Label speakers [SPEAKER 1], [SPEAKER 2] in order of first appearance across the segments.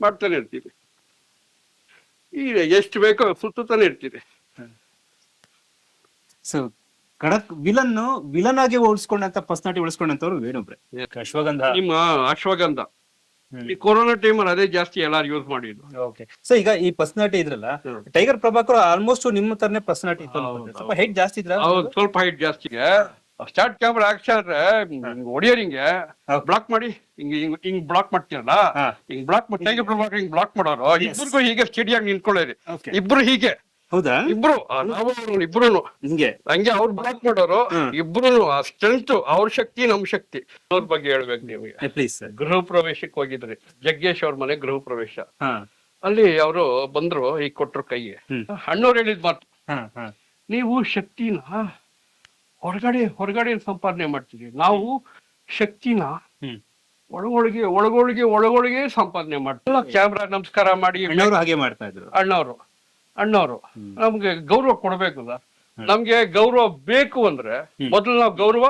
[SPEAKER 1] ಮಾಡ್ತಾನೆ ಇರ್ತೀವಿ. ಈಗ ಎಷ್ಟು ಬೇಕೋ ಸುತ್ತಾನೆ ಇರ್ತೀವಿ.
[SPEAKER 2] ಸೊ ಕಡಕ್ ವಿಲನ್ ವಿಲನ್ ಆಗಿ ಉಳಿಸ್ಕೊಂಡಂತ ಪರ್ಸನಾಲಿಟಿ ಉಳಿಸ್ಕೊಂಡಂತವ್ರು ವೇಣುಬ್ರೆ ಅಶ್ವಗಂಧ.
[SPEAKER 1] ನಿಮ್ಮ ಅಶ್ವಗಂಧ. ಈ ಕೊರೋನಾ ಟೈಮಲ್ಲಿ ಅದೇ ಜಾಸ್ತಿ ಎಲ್ಲಾರು ಯೂಸ್ ಮಾಡಿದ್ರು
[SPEAKER 2] ಓಕೆ ಸೊ ಈಗ ಈ ಪರ್ಸನಾಲಿಟಿ ಇದ್ರಲ್ಲ ಟೈಗರ್ ಪ್ರಭಾಕರ್ ಆಲ್ಮೋಸ್ಟ್ ನಿಮ್ಮ ತರನೇ ಪರ್ಸನಾಲಿಟಿ ಇತ್ತು ಸ್ವಲ್ಪ ಹೈಟ್ ಜಾಸ್ತಿ ಇದ್ರ
[SPEAKER 1] ಸ್ವಲ್ಪ ಹೈಟ್ ಜಾಸ್ತಿಗೆ ಸ್ಟಾರ್ಟ್ ಕ್ಯಾಮ್ರಾ ಹಾಕ್ಸಾದ್ರೆ ಹೊಡಿಯೋರ್ ಹಿಂಗೆ. ಬ್ಲಾಕ್ ಮಾಡಿ. ಹಿಂಗ್ ಹಿಂಗ್ ಹಿಂಗ್ ಬ್ಲಾಕ್ ಮಾಡ್ತೀರಲ್ಲ. ಹಿಂಗ್ ಬ್ಲಾಕ್ ಮಾಡಿ. ಪ್ರಭಾಕರ್ ಹಿಂಗ್ ಬ್ಲಾಕ್ ಮಾಡೋರು. ಇಬ್ರಿಗೂ ಹೀಗೆ ಸ್ಟಡಿಯಾಗಿ ನಿಂತ್ಕೊಳ್ಳೋರಿ. ಇಬ್ರು ಹೀಗೆ.
[SPEAKER 2] ಹೌದಾ?
[SPEAKER 1] ಇಬ್ರು ನಾವು ಇಬ್ರು
[SPEAKER 2] ಹಿಂಗೆ.
[SPEAKER 1] ಹಂಗೆ ಅವ್ರು ಬ್ಲಾಕ್ ಮಾಡೋರು. ಇಬ್ರು ಆ ಸ್ಟ್ರೆಂತ್ ಅವ್ರ ಶಕ್ತಿ ನಮ್ ಶಕ್ತಿ. ಅವ್ರ ಬಗ್ಗೆ ಹೇಳ್ಬೇಕು ನೀವು
[SPEAKER 2] ಪ್ಲೀಸ್
[SPEAKER 1] ಗೃಹ ಪ್ರವೇಶಕ್ಕೆ ಹೋಗಿದ್ರಿ. ಜಗ್ಗೇಶ್ ಅವ್ರ ಮನೆ ಗೃಹ ಪ್ರವೇಶ. ಅಲ್ಲಿ ಅವರು ಬಂದ್ರು ಈಗ ಕೊಟ್ರು ಕೈಗೆ.
[SPEAKER 2] ಹಣ್ಣು
[SPEAKER 1] ಅಣ್ಣವ್ರು ಹೇಳಿದ್ ಮಾತು. ನೀವು ಶಕ್ತಿನ ಹೊರಗಡೆ ಹೊರಗಡೆ ಸಂಪಾದನೆ ಮಾಡ್ತೀವಿ ನಾವು ಶಕ್ತಿನ ಒಳಗೊಳಗೆ ಒಳಗೊಳಗೆ ಒಳಗೊಳಗೆ ಸಂಪಾದನೆ ಮಾಡ್ತೀವಿ ಕ್ಯಾಮ್ರಾ ನಮಸ್ಕಾರ ಮಾಡಿ
[SPEAKER 2] ಅಣ್ಣವರು ಹಾಗೆ ಮಾಡ್ತಾ ಇದ್ರು.
[SPEAKER 1] ಅಣ್ಣವರು ಅಣ್ಣವರು. ನಮ್ಗೆ ಗೌರವ ಕೊಡ್ಬೇಕಲ್ಲ ನಮ್ಗೆ ಗೌರವ ಬೇಕು ಅಂದ್ರೆ ಮೊದಲು ನಾವು ಗೌರವ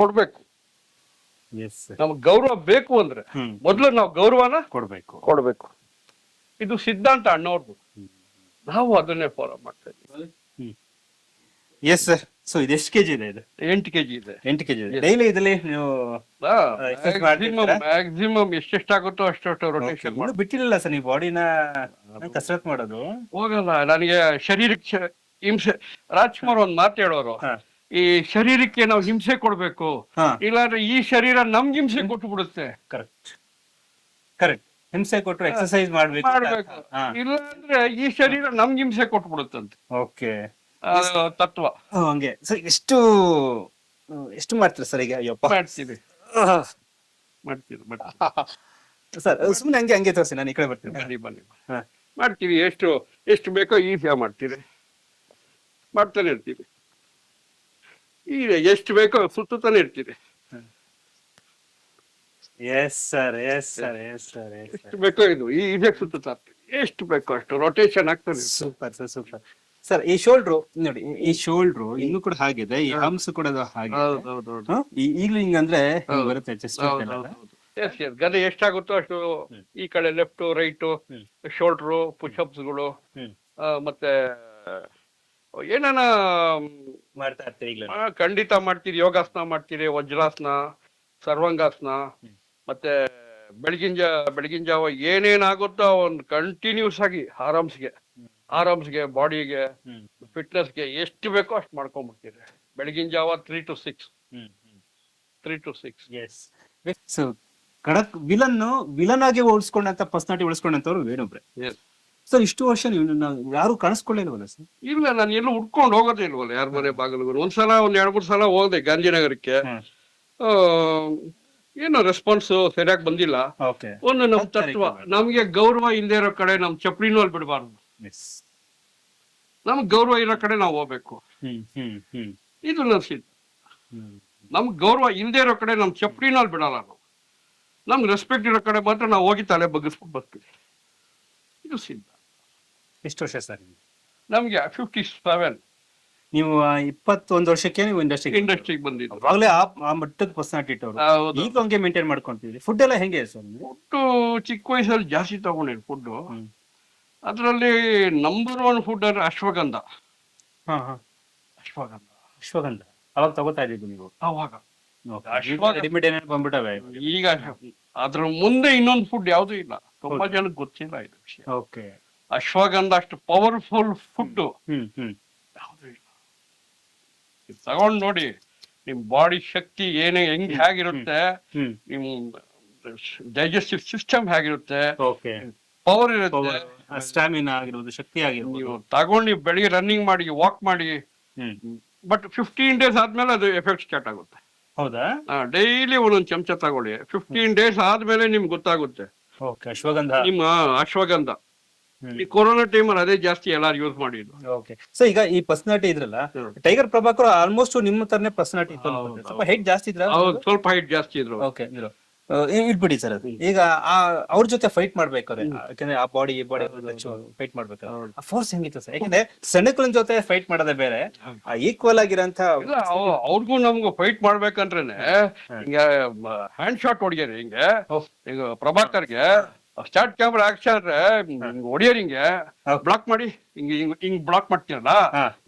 [SPEAKER 1] ಕೊಡ್ಬೇಕು.
[SPEAKER 2] ಎಸ್
[SPEAKER 1] ನಮ್ಗೆ ಗೌರವ ಬೇಕು ಅಂದ್ರೆ ಮೊದಲು ನಾವು ಗೌರವನ
[SPEAKER 2] ಕೊಡ್ಬೇಕು.
[SPEAKER 1] ಕೊಡ್ಬೇಕು. ಇದು ಸಿದ್ಧಾಂತ ಅಣ್ಣವ್ರದ್ದು. ನಾವು ಅದನ್ನೇ ಫಾಲೋ ಮಾಡ್ತಾ ಇದ್ದೀವಿ.
[SPEAKER 2] ಎಸ್ ಸರ್ ಸೊ ಇದು ಎಷ್ಟು ಕೆಜಿ ಇದೆ ಇದು?
[SPEAKER 1] ಎಂಟು ಕೆಜಿ ಇದೆ.
[SPEAKER 2] ಎಂಟು ಕೆಜಿ ಇದೆ. ಡೈಲಿ ಇದ್ರಲ್ಲಿ ನೀವು exercise ಮಾಡ್ತಿರ್ತೀರಾ?
[SPEAKER 1] ಮ್ಯಾಕ್ಸಿಮಮ್ ಎಷ್ಟೆಷ್ಟಾಗುತ್ತೋ ಅಷ್ಟು ರೊಟೇಷನ್
[SPEAKER 2] ಬಿಟ್ಟಿಲ್ಲ ಸರ್ ನೀವು ಬಾಡಿನ ಕಸರತ್ ಮಾಡೋದು.
[SPEAKER 1] ಹೋಗಲ್ಲ ನನಗೆ ಶರೀರಕ್ಕೆ ಹಿಂಸೆ ರಾಜ್ಕುಮಾರ್ ಒಂದ್ ಮಾತು ಹೇಳೋರು.
[SPEAKER 2] ಹಾ.
[SPEAKER 1] ಈ ಶರೀರಕ್ಕೆ ನಾವು ಹಿಂಸೆ ಕೊಡ್ಬೇಕು
[SPEAKER 2] ಹಾ.
[SPEAKER 1] ಇಲ್ಲಾಂದ್ರೆ ಈ ಶರೀರ ನಮ್ಗೆ ಹಿಂಸೆ ಕೊಟ್ಟು ಬಿಡುತ್ತೆ
[SPEAKER 2] ಕರೆಕ್ಟ್ ಕರೆಕ್ಟ್ ಹಿಂಸೆ ಕೊಟ್ಟು ಎಕ್ಸರ್ಸೈಸ್ ಮಾಡ್ಬೇಕು
[SPEAKER 1] ಮಾಡ್ಬೇಕು. ಇಲ್ಲಾಂದ್ರೆ ಈ ಶರೀರ ನಮ್ಗೆ ಹಿಂಸೆ ಕೊಟ್ಟು ಬಿಡುತ್ತಂತೆ
[SPEAKER 2] ಓಕೆ
[SPEAKER 1] ತತ್ವ.
[SPEAKER 2] ಹಂಗೆ. ಸರ್ ಎಷ್ಟು ಎಷ್ಟು ಮಾಡ್ತೀರಾ ಸರ್ ಈಗ? ಅಯ್ಯಪ್ಪ.
[SPEAKER 1] ಮಾಡ್ತೀವಿ. ಮಾಡ್ತೀವಿ
[SPEAKER 2] ಸರ್ ಸುಮ್ಮನೆ ಹಂಗೆ ಹಂಗೆ ತೋರಿಸಿ ನಾನು ಈ ಕಡೆ ಬರ್ತೀನಿ.
[SPEAKER 1] ಬನ್ನಿ ಬನ್ನಿ. ಮಾಡ್ತೀವಿ ಎಷ್ಟು ಎಷ್ಟು ಬೇಕೋ ಈಸಿಯಾಗಿ ಮಾಡ್ತೀರಿ. ಮಾಡ್ತಾನೆ ಇರ್ತೀವಿ. ಈಗ ಎಷ್ಟು ಬೇಕೋ ಸುತ್ತಾನೆ ಇರ್ತೀರಿ.
[SPEAKER 2] Yes sir yes sir yes sir
[SPEAKER 1] ಎಷ್ಟು ಬೇಕೋ ಇದು ಈ ಇದಕ್ಕೆ ಸುತ್ತಾ ಎಷ್ಟು ಬೇಕೋ ಅಷ್ಟು ರೊಟೇಷನ್ ಆಗ್ತಾನೆ ಇರ್ತೀವಿ.
[SPEAKER 2] ಸೂಪರ್ ಸರ್ ಸೂಪರ್ ಸರ್ ಈ ಶೋಲ್ಡ್ರು ನೋಡಿ ಈ- ಶೋಲ್ಡ್ರು ಇನ್ನು ಕೂಡ ಹಾಗಿದೆ ಈ ಹಂಸ್ ಕೂಡ ಅದು ಹಾಗೆ. ಈ- ಈಗ್ಲೂ
[SPEAKER 1] ಹೌದು.
[SPEAKER 2] ಬರುತ್ತೆ ಚೆಸ್ಟ್
[SPEAKER 1] ಹೌದು ಹೌದು ಹೌದು ಎಸ್ ಎಸ್ ಗದೆ ಎಷ್ಟಾಗುತ್ತೋ ಅಷ್ಟು ಈ ಕಡೆ ಲೆಫ್ಟ್ ರೈಟ್
[SPEAKER 2] ಹ್ಮ್.
[SPEAKER 1] ಶೋಲ್ಡ್ರು ಪುಷಪ್ಸ್ಗಳು
[SPEAKER 2] ಹ್ಮ್.
[SPEAKER 1] ಮತ್ತೆ ಏನಾನ
[SPEAKER 2] ಮಾಡ್ತಾ ಇರ್ತೀವಿ ಈಗ್ಲೂ?
[SPEAKER 1] ಆ, ಖಂಡಿತ ಮಾಡ್ತೀರಿ. ಯೋಗಾಸನ ಮಾಡ್ತೀರಿ ವಜ್ರಾಸನ ಸರ್ವಾಂಗಾಸನ ಮತ್ತೆ ಬೆಳಗಿನ ಜಾವ ಬೆಳಗಿನ ಜಾವ ಏನೇನಾಗುತ್ತೋ ಒಂದು ಕಂಟಿನ್ಯೂಸ್ ಆಗಿ ಆರಾಮ್ಸ್ಗೆ. ಆರಾಮ್ಸ್ಗೆ ಬಾಡಿಗೆ ಫಿಟ್ನೆಸ್ಗೆ ಎಷ್ಟು ಬೇಕೋ ಅಷ್ಟು ಮಾಡ್ಕೊಂಡ್ಬಿಡ್ತೀರಿ ಬೆಳಗಿನ ಜಾವ three to six three to six
[SPEAKER 2] yes so ಖಡಕ್ ವಿಲನ್ ವಿಲನ್ ಆಗಿ ಉಳಿಸ್ಕೊಂಡಂತ ಪರ್ಸನಾಲಿಟಿ ಉಳಿಸ್ಕೊಂಡಂತವ್ರು ವೇಣುಬ್ರೆ. ಸರ್ ಇಷ್ಟು ವರ್ಷ ನೀವು ಯಾರು ಕಾಣಿಸ್ಕೊಳ್ಳೇಲ್ವಲ್ಲ ಸರ್?
[SPEAKER 1] ಇಲ್ಲ ನಾನು ಎಲ್ಲೂ ಉಟ್ಕೊಂಡು ಹೋಗೋದೇ ಇಲ್ವಲ್ಲ ಯಾರ ಮನೆ ಬಾಗಿಲು ಒಂದ್ಸಲ ಒಂದ್ ಎರಡ್ ಮೂರ್ ಸಲ ಹೋದೆ ಗಾಂಧಿನಗರಕ್ಕೆ. ಏನು ಏನೋ ರೆಸ್ಪಾನ್ಸ್ ಸರಿಯಾಗಿ ಬಂದಿಲ್ಲ.
[SPEAKER 2] ಓಕೆ
[SPEAKER 1] ಒಂದು ನಮ್ ತತ್ವ. ನಮ್ಗೆ ಗೌರವ ಇಲ್ಲದೆ ಇರೋ ಕಡೆ ನಮ್ ಚಪ್ರಿನೂ ಬಿಡಬಾರ್ದು.
[SPEAKER 2] ಎಸ್
[SPEAKER 1] ನಮ್ಗ್ ಗೌರವ ಇರೋ ಕಡೆ ನಾವು ಹೋಗ್ಬೇಕು. ಇದು ನನ್ ಸಿದ್ಧ ನಮ್ಗ್ ಗೌರವ ಇಲ್ಲದೆ ಇರೋ ಕಡೆ ನಮ್ ಚಪ್ರಿನಲ್ಲಿ ಬಿಡಲ್ಲ ನಾವು. ನಮ್ಗೆ ರೆಸ್ಪೆಕ್ಟ್ ಇರೋ ಕಡೆ ಮಾತ್ರ ನಾವು ಹೋಗಿ ತಲೆ ಬಗ್ಗಿಸ್ಬಿಟ್ಟು ಬರ್ತೀವಿ. ಇದು ಸಿದ್ಧ.
[SPEAKER 2] ಎಷ್ಟು ವರ್ಷ ಸರ್
[SPEAKER 1] ನಮ್ಗೆ ಫಿಫ್ಟಿ ಸೆವೆನ್
[SPEAKER 2] ನೀವು ಇಪ್ಪತ್ತೊಂದು ವರ್ಷಕ್ಕೆ ನೀವು ಇಂಡಸ್ಟ್ರಿ
[SPEAKER 1] ಇಂಡಸ್ಟ್ರಿಗೆ ಬಂದಿದ್ದು.
[SPEAKER 2] ಅವಾಗಲೇ ಆ ಮಟ್ಟದ ಪರ್ಸನಾಲಿಟಿ ಇಟ್ಟವ್ರು.
[SPEAKER 1] ಹೌದು.
[SPEAKER 2] ಈಗ ಹಂಗೆ ಮೇಂಟೈನ್ ಮಾಡ್ಕೊಂತೀವಿ ಫುಡ್ ಎಲ್ಲ ಹೆಂಗೆ ಸರ್?
[SPEAKER 1] ಫುಡ್ ಚಿಕ್ಕ ವಯಸ್ಸಲ್ಲಿ ಜಾಸ್ತಿ ತಗೊಂಡಿದ್ರು ಫುಡ್. ಅದರಲ್ಲಿ ನಂಬರ್ ಒನ್ ಫುಡ್ ಅಂದ್ರೆ ಅಶ್ವಗಂಧ.
[SPEAKER 2] ಹಾ ಹಾ.
[SPEAKER 1] ಅಶ್ವಗಂಧ.
[SPEAKER 2] ಅಶ್ವಗಂಧ. ಅವಾಗ ತಗೋತಾ ಇದ್ದಿದ್ದು ನೀವು?
[SPEAKER 1] ಅವಾಗ.
[SPEAKER 2] ಅಶ್ವಗಂಧ. ರೆಡಿಮೇಡ್ ಏನೇನು ಬಂದ್ಬಿಟ್ಟವೆ?
[SPEAKER 1] ಈಗ ಅದ್ರ ಮುಂದೆ ಇನ್ನೊಂದು ಫುಡ್ ಯಾವ್ದು ಇಲ್ಲ. ತುಂಬಾ ಜನಕ್ಕೆ ಗೊತ್ತಿಲ್ಲ ಇದು ವಿಷಯ.
[SPEAKER 2] ಓಕೆ.
[SPEAKER 1] ಅಶ್ವಗಂಧ ಅಷ್ಟು ಪವರ್ಫುಲ್ ಫುಡ್
[SPEAKER 2] ಹ್ಮ್ ಹ್ಮ್
[SPEAKER 1] ಯಾವ್ದು ಇಲ್ಲ. ಇದ್ ತಗೊಂಡ್ ನೋಡಿ ನಿಮ್ ಬಾಡಿ ಶಕ್ತಿ ಏನೇ ಹೆಂಗ್ ಹೇಗಿರುತ್ತೆ ನಿಮ್ ಡೈಜೆಸ್ಟಿವ್ ಸಿಸ್ಟಮ್ ಹೇಗಿರುತ್ತೆ
[SPEAKER 2] ಓಕೆ.
[SPEAKER 1] ಪವರ್ ಇರುತ್ತೆ.
[SPEAKER 2] ಸ್ಟಾಮಿನಾ ಆಗಿರ್ಬೋದು ಶಕ್ತಿ ಆಗಿರ್ಬೋದು.
[SPEAKER 1] ನೀವು ತಗೊಂಡು ಬೆಳಿಗ್ಗೆ ರನ್ನಿಂಗ್ ಮಾಡಿ ವಾಕ್ ಮಾಡಿ ಬಟ್ ಫಿಫ್ಟೀನ್ ಡೇಸ್ ಆದ್ಮೇಲೆ ಅದು ಎಫೆಕ್ಟ್ ಸ್ಟಾರ್ಟ್ ಆಗುತ್ತೆ.
[SPEAKER 2] ಹೌದಾ?
[SPEAKER 1] ಡೈಲಿ ಒಂದೊಂದು ಚಮಚ ತಗೊಳ್ಳಿ. ಫಿಫ್ಟೀನ್ ಡೇಸ್ ಆದ್ಮೇಲೆ ನಿಮ್ಗೆ ಗೊತ್ತಾಗುತ್ತೆ.
[SPEAKER 2] ಓಕೆ ಅಶ್ವಗಂಧ.
[SPEAKER 1] ನಿಮ್ಮ ಅಶ್ವಗಂಧ. ಈ ಕೊರೋನಾ ಟೈಮಲ್ಲಿ ಅದೇ ಜಾಸ್ತಿ ಎಲ್ಲಾರು ಯೂಸ್ ಮಾಡಿದ್ರು
[SPEAKER 2] ಓಕೆ. ಸೊ ಈಗ ಈ ಪರ್ಸನಾಲಿಟಿ ಇದ್ರಲ್ಲ ಟೈಗರ್ ಪ್ರಭಾಕರ್ ಆಲ್ಮೋಸ್ಟ್ ನಿಮ್ಮ ತರನೇ ಪರ್ಸನಾಲಿಟಿ ಸ್ವಲ್ಪ ಹೈಟ್ ಜಾಸ್ತಿ ಇದ್ರ
[SPEAKER 1] ಸ್ವಲ್ಪ ಹೈಟ್ ಜಾಸ್ತಿ ಇದ್ರು.
[SPEAKER 2] ಓಕೆ ಇಟ್ಬಿಡಿ ಸರ್ ಅದು. ಈಗ ಆ ಅವ್ರ ಜೊತೆ ಫೈಟ್ ಮಾಡ್ಬೇಕಾದ್ರೆ ಯಾಕಂದ್ರೆ ಆ ಬಾಡಿ ಈ ಬಾಡಿ ಫೈಟ್ ಮಾಡ್ಬೇಕಾದ್ರೆ. ಆ ಫೋರ್ಸ್ ಹೆಂಗಿತ್ತು ಸರ್? ಯಾಕಂದ್ರೆ ಸಣ್ಣಕುಲನ್ ಜೊತೆ ಫೈಟ್ ಮಾಡೋದೇ ಬೇರೆ ಆ ಈಕ್ವಲ್ ಆಗಿರಂತ
[SPEAKER 1] ಅವ್ರಿಗೂ ನಮ್ಗೂ ಫೈಟ್ ಮಾಡ್ಬೇಕಂದ್ರೇನೆ ಹಿಂಗ ಹ್ಯಾಂಡ್ ಶಾಟ್ ಹೊಡಿಯೋರಿ ಹಿಂಗೆ. ಈಗ ಪ್ರಭಾಕರ್ಗೆ ಸ್ಟಾರ್ಟ್ ಕ್ಯಾಮ್ರಾ ಆಕ್ಷನ್ ಹೊಡಿಯೋರ್ ಹಿಂಗೆ. ಬ್ಲಾಕ್ ಮಾಡಿ ಹಿಂಗ್ ಹಿಂಗ್ ಹಿಂಗ್ ಬ್ಲಾಕ್ ಮಾಡ್ತೀರಲ್ಲ.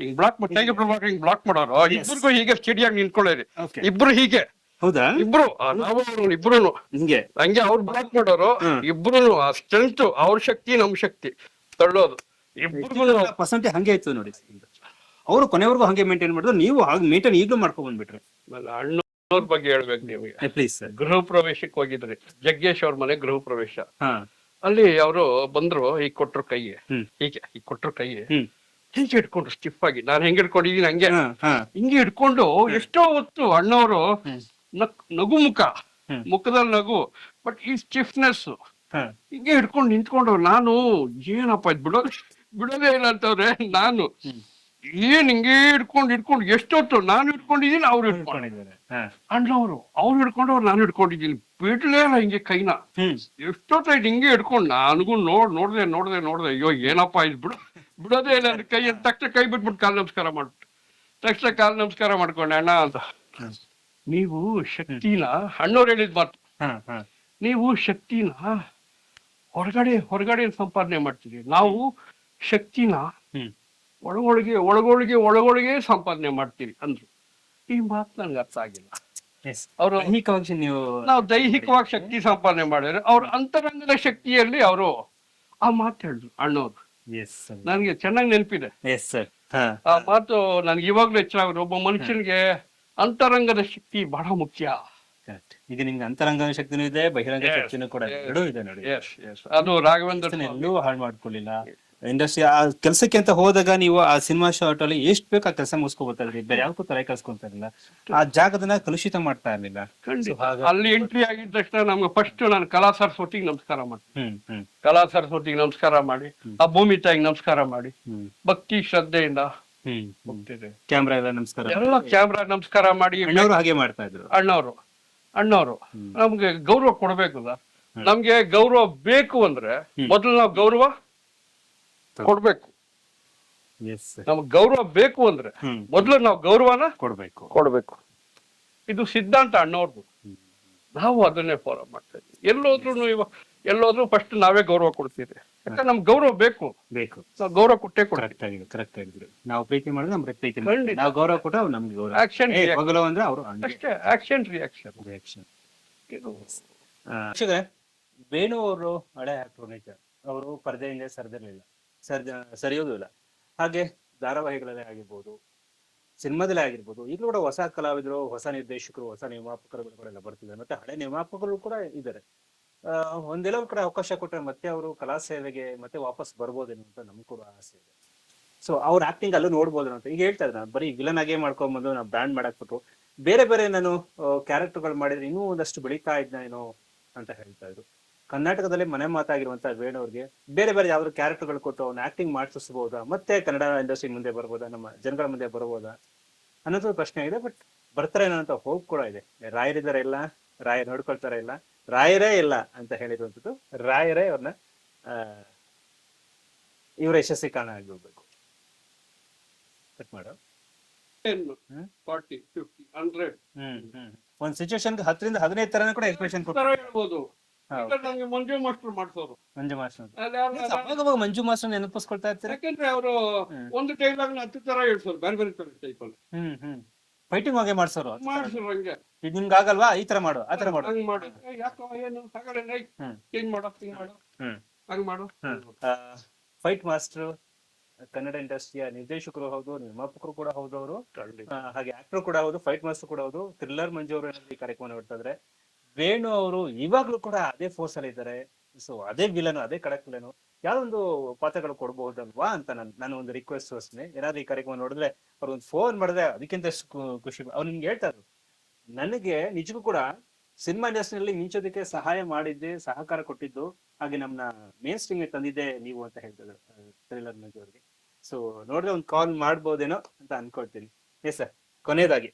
[SPEAKER 1] ಹಿಂಗ್ ಬ್ಲಾಕ್ ಮಾಡಿ ಪ್ರಭಾಕರ್ ಹಿಂಗ್ ಬ್ಲಾಕ್ ಮಾಡೋರು. ಇಬ್ಬರಿಗೂ ಹೀಗೆ ಸ್ಟಡಿಯಾಗಿ ನಿಂತ್ಕೊಳ್ಳೋರಿ. ಇಬ್ರು ಹೀಗೆ.
[SPEAKER 2] ಹೌದಾ?
[SPEAKER 1] ಇಬ್ರು ಆ, ನಾವು ಅವ್ರು ಇಬ್ರುನು.
[SPEAKER 2] ಹಿಂಗೆ.
[SPEAKER 1] ಹಂಗೆ ಅವ್ರು ಬ್ಲಾಕ್ ಮಾಡೋರು
[SPEAKER 2] ಹ್ಮ್.
[SPEAKER 1] ಇಬ್ರು ಆ ಸ್ಟ್ರೆಂತ್ ಅವ್ರ ಶಕ್ತಿ ನಮ್ ಶಕ್ತಿ. ತಳ್ಳೋದು. ಇಬ್ರು
[SPEAKER 2] ಪರ್ಸೆಂಟ್ ಹಂಗೆ ಇತ್ತು ನೋಡಿ. ಅವರು ಕೊನೆವರೆಗೂ ಹಂಗೆ ಮೇಂಟೈನ್ ಮಾಡಿದ್ರು ನೀವು ಹಾಗೆ ಮೇಂಟೈನ್ ಈಗಲೂ ಮಾಡ್ಕೊಂಡ್ ಬಂದ್ಬಿಟ್ರಿ.
[SPEAKER 1] ಅಣ್ಣವ್ರ ಬಗ್ಗೆ ಹೇಳ್ಬೇಕು ನಿಮಗೆ.
[SPEAKER 2] ಪ್ಲೀಸ್ ಸರ್
[SPEAKER 1] ಗೃಹ ಪ್ರವೇಶಕ್ಕೆ ಹೋಗಿದ್ರಿ. ಜಗ್ಗೇಶ್ ಅವ್ರ ಮನೆ ಗೃಹ ಪ್ರವೇಶ.
[SPEAKER 2] ಹಾ.
[SPEAKER 1] ಅಲ್ಲಿ ಅವರು ಬಂದ್ರು ಈಗ ಕೊಟ್ರು ಕೈಗೆ.
[SPEAKER 2] ಹ್ಮ್.
[SPEAKER 1] ಹೀಗೆ ಈಗ ಕೊಟ್ರು ಕೈಗೆ.
[SPEAKER 2] ಹ್ಮ್.
[SPEAKER 1] ಹೀಗೆ ಹಿಡ್ಕೊಂಡ್ರು ಸ್ಟಿಫ್ ಆಗಿ. ನಾನು ಹೆಂಗ್ ಹಿಡ್ಕೊಂಡಿದೀನಿ ಹಂಗೆ.
[SPEAKER 2] ಹಾ ಹಾ.
[SPEAKER 1] ಹಿಂಗೆ ಹಿಡ್ಕೊಂಡು ಎಷ್ಟೋ ಹೊತ್ತು ಅಣ್ಣವರು. ನಕ್ ನಗು ಮುಖ. ಮುಖದಲ್ಲಿ ನಗು. ಬಟ್ ಈ ಸ್ಟಿಫ್ನೆಸ್ ಹಿಂಗೆ ಹಿಡ್ಕೊಂಡು ನಿಂತ್ಕೊಂಡು ನಾನು ಏನಪ್ಪ ಇದು ಬಿಡೋ ಬಿಡೋದೇ ಇಲ್ಲ ಅಂತವ್ರೆ ನಾನು. ಏನ್ ಹಿಂಗೆ ಹಿಡ್ಕೊಂಡು ಹಿಡ್ಕೊಂಡು ಎಷ್ಟೊತ್ತು ನಾನು ಹಿಡ್ಕೊಂಡಿದ್ದೀನಿ ಅವ್ರು
[SPEAKER 2] ಹಿಡ್ಕೊಂಡಿದ್ದಾರೆ.
[SPEAKER 1] ಅಣ್ಣವರು ಅವ್ರು ಹಿಡ್ಕೊಂಡವ್ರು ನಾನು ಹಿಡ್ಕೊಂಡಿದ್ದೀನಿ. ಬಿಡ್ಲೇ ಇಲ್ಲ ಹಿಂಗೆ ಕೈನ. ಎಷ್ಟೊತ್ತಾಯ್ತು ಹಿಂಗೆ ಹಿಡ್ಕೊಂಡು ನನಗೂ ನೋಡ್ ನೋಡ್ದೆ ನೋಡ್ದೆ ನೋಡ್ದೆ ಅಯ್ಯೋ ಏನಪ್ಪ ಇದು ಬಿಡು. ಬಿಡೋದೇ ಇಲ್ಲ ಕೈ ತಕ್ಷಣ ಕೈ ಬಿಟ್ಬಿಟ್ಟು ಕಾಲು ನಮಸ್ಕಾರ ಮಾಡ್ಬಿಟ್ಟು. ತಕ್ಷಣ ಕಾಲು ನಮಸ್ಕಾರ ಮಾಡ್ಕೊಂಡೆ ಅಣ್ಣ ಅಂತ. ನೀವು ಶಕ್ತಿನ ಹಣ್ಣವ್ರು ಹೇಳಿದ್ ಮಾತು. ನೀವು ಶಕ್ತಿನ ಹೊರಗಡೆ ಹೊರಗಡೆ ಸಂಪಾದನೆ ಮಾಡ್ತೀರಿ. ನಾವು ಶಕ್ತಿನ ಒಳಗೊಳಗೆ ಒಳಗೊಳಗೆ ಒಳಗೊಳಗೆ ಸಂಪಾದನೆ ಮಾಡ್ತೀರಿ ಅಂದ್ರು. ಈ ಮಾತು ನನ್ಗೆ ಅರ್ಥ ಆಗಿಲ್ಲ. ಅವರು
[SPEAKER 2] ದೈಹಿಕವಾಗಿ ನೀವು
[SPEAKER 1] ನಾವು ದೈಹಿಕವಾಗಿ ಶಕ್ತಿ ಸಂಪಾದನೆ ಮಾಡಿದ್ರೆ ಅವ್ರ ಅಂತರಂಗದ ಶಕ್ತಿಯಲ್ಲಿ ಅವರು ಆ ಮಾತು ಹೇಳಿದ್ರು ಅಣ್ಣವ್ರು
[SPEAKER 2] ಎಸ್
[SPEAKER 1] ನನಗೆ ಚೆನ್ನಾಗಿ ನೆನಪಿದೆ. ಆ ಮಾತು ನನ್ಗೆ ಇವಾಗ್ಲೂ ಹೆಚ್ಚಾಗುತ್ತೆ ಒಬ್ಬ ಮನುಷ್ಯನಿಗೆ ಅಂತರಂಗದ ಶಕ್ತಿ ಬಹಳ ಮುಖ್ಯ.
[SPEAKER 2] ಕರೆಕ್ಟ್ ಈಗ ನಿಮ್ಗೆ ಅಂತರಂಗ ಶಕ್ತಿನೂ ಇದೆ ಬಹಿರಂಗ
[SPEAKER 1] Yes,
[SPEAKER 2] ಶಕ್ತಿನೂ ಕೂಡ
[SPEAKER 1] yes.
[SPEAKER 2] ಎರಡೂ ಇದೆ ನೋಡಿ.
[SPEAKER 1] ಎಸ್ ಎಸ್ ಅದು ರಾಘವೇಂದ್ರ
[SPEAKER 2] ಅದನ್ನ ಎಲ್ಲೂ ಹಾಳು ಮಾಡ್ಕೊಳ್ಳಿಲ್ಲ. ಇಂಡಸ್ಟ್ರಿ ಆ ಕೆಲಸಕ್ಕೆ ಅಂತ ಹೋದಾಗ ನೀವು ಆ ಸಿನಿಮಾ ಶಾರ್ಟ್ ಅಲ್ಲಿ ಎಷ್ಟು ಬೇಕು ಆ ಕೆಲಸ ಮುಗಿಸ್ಕೊಬೋತಾ ಇದ್ರಿ ಬೇರೆ ಯಾವ್ದು ತಲೆ ಕಲ್ಸ್ಕೊಂತ ಇರಲಿಲ್ಲ. ಆ ಜಾಗದನ್ನ ಕಲುಷಿತ ಮಾಡ್ತಾ ಇರ್ಲಿಲ್ಲ.
[SPEAKER 1] ಖಂಡಿತ. ಅಲ್ಲಿ ಎಂಟ್ರಿ ಆಗಿದ ತಕ್ಷಣ ನಮ್ಗೆ ಫಸ್ಟ್ ನಾನು ಕಲಾ ಸರಸ್ವತಿಗೆ ನಮಸ್ಕಾರ ಮಾಡ್ತೀನಿ
[SPEAKER 2] ಹ್ಮ್ ಹ್ಮ್.
[SPEAKER 1] ಕಲಾ ಸರಸ್ವತಿಗೆ ನಮಸ್ಕಾರ ಮಾಡಿ ಆ ಭೂಮಿ ತಾಯಿಗೆ ನಮಸ್ಕಾರ ಮಾಡಿ
[SPEAKER 2] ಹ್ಮ್.
[SPEAKER 1] ಭಕ್ತಿ ಶ್ರದ್ಧೆಯಿಂದ ಹೋಗ್ತಿದೆ.
[SPEAKER 2] ಕ್ಯಾಮ್ರಾ ಎಲ್ಲ ನಮಸ್ಕಾರ.
[SPEAKER 1] ಎಲ್ಲ ಕ್ಯಾಮ್ರಾ ನಮಸ್ಕಾರ ಮಾಡಿ
[SPEAKER 2] ಅಣ್ಣವರು ಹಾಗೆ ಮಾಡ್ತಾ ಇದ್ರು.
[SPEAKER 1] ಅಣ್ಣವರು ಅಣ್ಣವರು. ನಮ್ಗೆ ಗೌರವ ಕೊಡ್ಬೇಕಲ್ಲ. ನಮ್ಗೆ ಗೌರವ ಬೇಕು ಅಂದ್ರೆ ಮೊದಲು ನಾವು ಗೌರವ ಕೊಡ್ಬೇಕು.
[SPEAKER 2] ಎಸ್
[SPEAKER 1] ನಮ್ಗೆ ಗೌರವ ಬೇಕು ಅಂದ್ರೆ ಮೊದಲು ನಾವು ಗೌರವನ
[SPEAKER 2] ಕೊಡ್ಬೇಕು.
[SPEAKER 1] ಕೊಡ್ಬೇಕು. ಇದು ಸಿದ್ಧಾಂತ ಅಣ್ಣವ್ರದ್ದು. ನಾವು ಅದನ್ನೇ ಫಾಲೋ ಮಾಡ್ತಾ ಇದ್ವಿ ಎಲ್ಲೋದ್ರು ಇವಾಗ ಎಲ್ಲೋದ್ರು ಫಸ್ಟ್ ನಾವೇ ಗೌರವ ಕೊಡ್ತೀವಿ. ಯಾಕಂದ್ರೆ ನಮ್ಗೆ ಗೌರವ ಬೇಕು.
[SPEAKER 2] ಬೇಕು.
[SPEAKER 1] ನಾವು ಗೌರವ ಕೊಟ್ಟೇ ಕೊಡ್ತೀವಿ.
[SPEAKER 2] ಕರೆಕ್ಟ್ ಆಗಿದೆ ಕರೆಕ್ಟ್ ಆಗಿದ್ರು ನಾವು ಪ್ರೀತಿ ಮಾಡಿದ್ರೆ ನಮ್ಗೆ ಪ್ರೀತಿ
[SPEAKER 1] ಖಂಡಿತ.
[SPEAKER 2] ನಾವು ಗೌರವ ಕೊಟ್ಟ ಅವ್ರು ನಮ್ಗೆ ಗೌರವ.
[SPEAKER 1] ಆಕ್ಷನ್
[SPEAKER 2] ಏ, ಹೋಗಲ್ಲ ಅಂದ್ರೆ ಅವರು
[SPEAKER 1] ಅಷ್ಟೇ ಆಕ್ಷನ್ ರಿಯಾಕ್ಷನ್
[SPEAKER 2] ರಿಯಾಕ್ಷನ್ ವೇಣು ಅವರು ಹಳೆ ಆಕ್ಟರ್ ನೇಚರ್ ಅವರು ಪರದೆಯಿಂದ ಸರಿದಿರ್ಲಿಲ್ಲ. ಸರ್ ಸರಿಯೋದು ಇಲ್ಲ. ಹಾಗೆ ಧಾರಾವಾಹಿಗಳಲ್ಲೇ ಆಗಿರ್ಬೋದು ಸಿನಿಮಾದಲ್ಲೇ ಆಗಿರ್ಬೋದು ಈಗಲೂ ಕೂಡ ಹೊಸ ಕಲಾವಿದರು ಹೊಸ ನಿರ್ದೇಶಕರು ಹೊಸ ನಿರ್ಮಾಪಕರು ಕೂಡ ಎಲ್ಲ ಬರ್ತಿದ್ದಾರೆ. ಮತ್ತೆ ಹಳೆ ನಿರ್ಮಾಪಕರು ಕೂಡ ಇದ್ದಾರೆ. ಒಂದೆಲ್ಲ ಕಡೆ ಅವಕಾಶ ಕೊಟ್ಟರೆ ಮತ್ತೆ ಅವರು ಕಲಾ ಸೇವೆಗೆ ಮತ್ತೆ ವಾಪಸ್ ಬರ್ಬೋದೇನೋ ಅಂತ ನಮ್ಗೆ ಕೂಡ ಆಸೆ ಇದೆ. ಸೊ ಅವ್ರ ಆಕ್ಟಿಂಗ್ ಅಲ್ಲೂ ನೋಡ್ಬೋದು ಅಂತ. ಈಗ ಹೇಳ್ತಾ ಇದ್ದಾರೆ ಬರೀ ವಿಲನ್ ಆಗೇ ಮಾಡ್ಕೊಂಬಂದು ನಾವು ಬ್ರ್ಯಾಂಡ್ ಮಾಡಕ್ ಬಿಟ್ಟು ಬೇರೆ ಬೇರೆ ನಾನು ಕ್ಯಾರೆಕ್ಟರ್ಗಳು ಮಾಡಿದ್ರೆ ಇನ್ನೂ ಒಂದಷ್ಟು ಬೆಳೀತಾ ಇದ್ನೇನೋ ಅಂತ ಹೇಳ್ತಾ ಇದ್ರು. ಕರ್ನಾಟಕದಲ್ಲಿ ಮನೆ ಮಾತಾಗಿರುವಂತ ವೇಣು ಅವ್ರಿಗೆ ಬೇರೆ ಬೇರೆ ಯಾವ್ದು ಕ್ಯಾರೆಕ್ಟರ್ಗಳು ಕೊಟ್ಟು ಅವ್ನ ಆಕ್ಟಿಂಗ್ ಮಾಡಿಸ್ಬೋದಾ ಮತ್ತೆ ಕನ್ನಡ ಇಂಡಸ್ಟ್ರಿ ಮುಂದೆ ಬರ್ಬೋದಾ? ನಮ್ಮ ಜನಗಳ ಮುಂದೆ ಬರ್ಬೋದಾ? ಅನ್ನೋದು ಪ್ರಶ್ನೆ ಇದೆ ಬಟ್ ಬರ್ತಾರೆ ಅನ್ನೋ ಹೋಪ್ ಕೂಡ ಇದೆ. ರಾಯರಿದ್ದಾರೆ ಇಲ್ಲ, ರಾಯರ್ ನೋಡ್ಕೊಳ್ತಾರೆ ಇಲ್ಲ. ರಾಯರೇ ಇಲ್ಲ ಅಂತ ಹೇಳಿರುವಂಥದ್ದು ರಾಯರೇ ಅವ್ರನ್ನ ಇವರ ಯಶಸ್ವಿ ಕಾರಣ ಆಗಿರ್ಬೇಕು. ಹೋಗ್ಬೇಕು ಕಟ್ ಮಾಡು ಹ್ಮ್?
[SPEAKER 1] Forty fifty hundred
[SPEAKER 2] hmm hmm. ಒಂದ್ ಸಿಚುವೇಶನ್ ಹತ್ತರಿಂದ ಹದಿನೈದು ತರನ ಕೂಡ ಎಕ್ಸ್ಪ್ರೆಷನ್
[SPEAKER 1] ಕೊಡ್ತಾರೆ ಹೇಳ್ಬೋದು. ಮಂಜು ಮಾಸ್ಟರ್ ಮಾಡ್ಸೋರು.
[SPEAKER 2] ಮಂಜು ಮಾಸ್ಟರ್. ಮಂಜು ಮಾಸ್ಟರ್ ನೆನಪಿಸ್ಕೊಳ್ತಾ ಇರ್ತಾರೆ?
[SPEAKER 1] ಯಾಕಂದ್ರೆ ಅವರು. ಒಂದು ಡೈಲಾಗ್ ಹತ್ತು ತರ ಹೇಳ್ಸೋರು ಬೇರೆ ಬೇರೆ ತರ ಟೈಪ್ ಅಲ್ಲಿ.
[SPEAKER 2] ಹ್ಮ್ ಹ್ಮ್. ಫೈಟಿಂಗ್ ಹೋಗಿ ಮಾಡ್ಸೋರು
[SPEAKER 1] ಮಾಡ್ಸೋರು ಹಂಗೆ.
[SPEAKER 2] ಇದು ನಿಮ್ಗೆ ಆಗಲ್ವಾ? ಈ ತರ ಮಾಡು ಆ ತರ ಮಾಡು.
[SPEAKER 1] ಹಂಗ್ ಮಾಡು. ಏ, ಯಾಕೋ ಏನು ಹಾಗಾದ್ರೆ ನೈ
[SPEAKER 2] ಹ್ಮ್.
[SPEAKER 1] ಹಿಂಗ್ ಮಾಡು ಹಿಂಗ್ ಮಾಡು.
[SPEAKER 2] ಹ್ಮ್.
[SPEAKER 1] ಹಂಗ್ ಮಾಡು.
[SPEAKER 2] ಫೈಟ್ ಮಾಸ್ಟರ್ ಕನ್ನಡ ಇಂಡಸ್ಟ್ರಿಯ ನಿರ್ದೇಶಕರು ಹೌದು ನಿರ್ಮಾಪಕರು ಕೂಡ ಹೌದು ಅವರು. ಆ, ಹಾಗೆ ಆಕ್ಟರ್ ಕೂಡ ಹೌದು ಫೈಟ್ ಮಾಸ್ಟರ್ ಕೂಡ ಹೌದು. ಥ್ರಿಲ್ಲರ್ ಮಂಜು ಅವರು ಈ ಕಾರ್ಯಕ್ರಮ ನೋಡ್ತಾ ಇದ್ರೆ ವೇಣು ಅವರು ಇವಾಗ್ಲೂ ಕೂಡ ಅದೇ ಫೋರ್ಸ್ ಅಲ್ಲಿ ಇದ್ದಾರೆ ಸೊ ಅದೇ ವಿಲನ್ ಅದೇ ಕಡಕ್ ವಿಲನ್ ಯಾವ್ದೊಂದು ಪಾತ್ರಗಳು ಕೊಡಬಹುದಲ್ವಾ ಅಂತ ನಾನು ನಾನು ಒಂದು ರಿಕ್ವೆಸ್ಟ್ ತೋರಿಸ್ತೀನಿ ಏನಾದ್ರು ಈ ಕಾರ್ಯಕ್ರಮ ನೋಡಿದ್ರೆ ಅವ್ರು ಒಂದು ಫೋನ್ ಮಾಡಿದ್ರೆ ಅದಕ್ಕಿಂತ ಖುಷಿ ಅವ್ರು ನಿಮ್ಗೆ ಹೇಳ್ತಾರು ನನಗೆ, ನಿಜಕ್ಕೂ ಕೂಡ ಸಿನಿಮಾ ಇಂಡಸ್ಟ್ರಿನಲ್ಲಿ ಮಿಂಚೋದಕ್ಕೆ ಸಹಾಯ ಮಾಡಿದ್ದೆ, ಸಹಕಾರ ಕೊಟ್ಟಿದ್ದು, ಹಾಗೆ ನಮ್ಮನ್ನ ಮೇನ್ ಸ್ಟ್ರೀಮ್ ತಂದಿದ್ದೆ ನೀವು ಅಂತ ಹೇಳ್ತಾರೆ ಥ್ರಿಲ್ಲರ್ ಮಂಜು ಅವ್ರಿಗೆ ಸೊ ನೋಡಿದ್ರೆ ಒಂದು ಕಾಲ್ ಮಾಡ್ಬೋದೇನೋ ಅಂತ ಅನ್ಕೊಳ್ತೀನಿ. ಎಸ್ ಸರ್ ಕೊನೆಯದಾಗಿ.